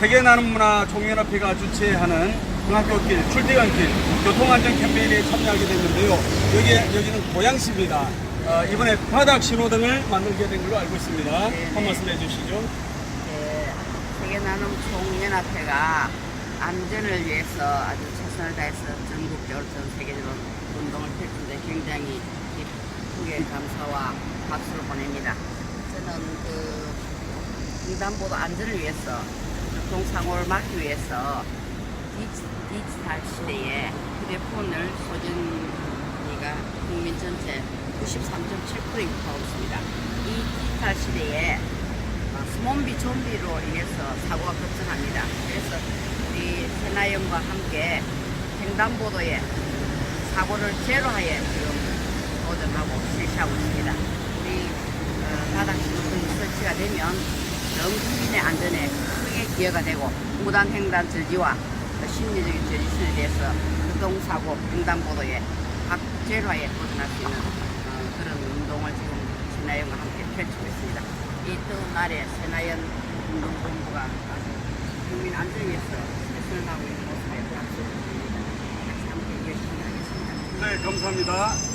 세계 나눔 문화 총연합회가 주최하는 중학교길 출퇴근길 교통안전 캠페인에 참여하게 됐는데요. 여기 여기는 고양시입니다. 어, 이번에 바닥 신호등을 만들게 된 걸로 알고 있습니다. 네, 한 네. 말씀 해주시죠. 네, 세계 나눔 총연합회가 안전을 위해서 아주 최선을 다해서 전국적으로 전 세계적으로 운동을 펼치는데 굉장히 기쁘게 감사와 박수를 보냅니다. 저는 그 횡단보도 안전을 위해서 교통사고를 막기 위해서 디지- 디지털 시대에 휴대폰을 소진이가 국민 전체 93.7%에 육박하고 있습니다. 이 디지털 시대에 어, 스몬비 좀비로 인해서 사고가 급증합니다. 그래서 우리 세나영과 함께 횡단보도에 사고를 제로하에 지금 도전하고 실시하고 있습니다. 우리 어, 바닥 신호등이 설치가 되면 전 국민의 안전에 기여가 되고 무단 횡단 저지와 그 심리적인 저지수에 대해서 교통사고 횡단보도에 각 제로하에 도전할 수 있는 어, 그런 운동을 지금 세나연과 함께 펼치고 있습니다. 이 뜨거운 날에 세나연 운동본부가 국민 안전을 위해서 최선을 다하고 있는 모습에 박수를 드립니다. 같이 함께 열심히 하겠습니다. 네, 감사합니다.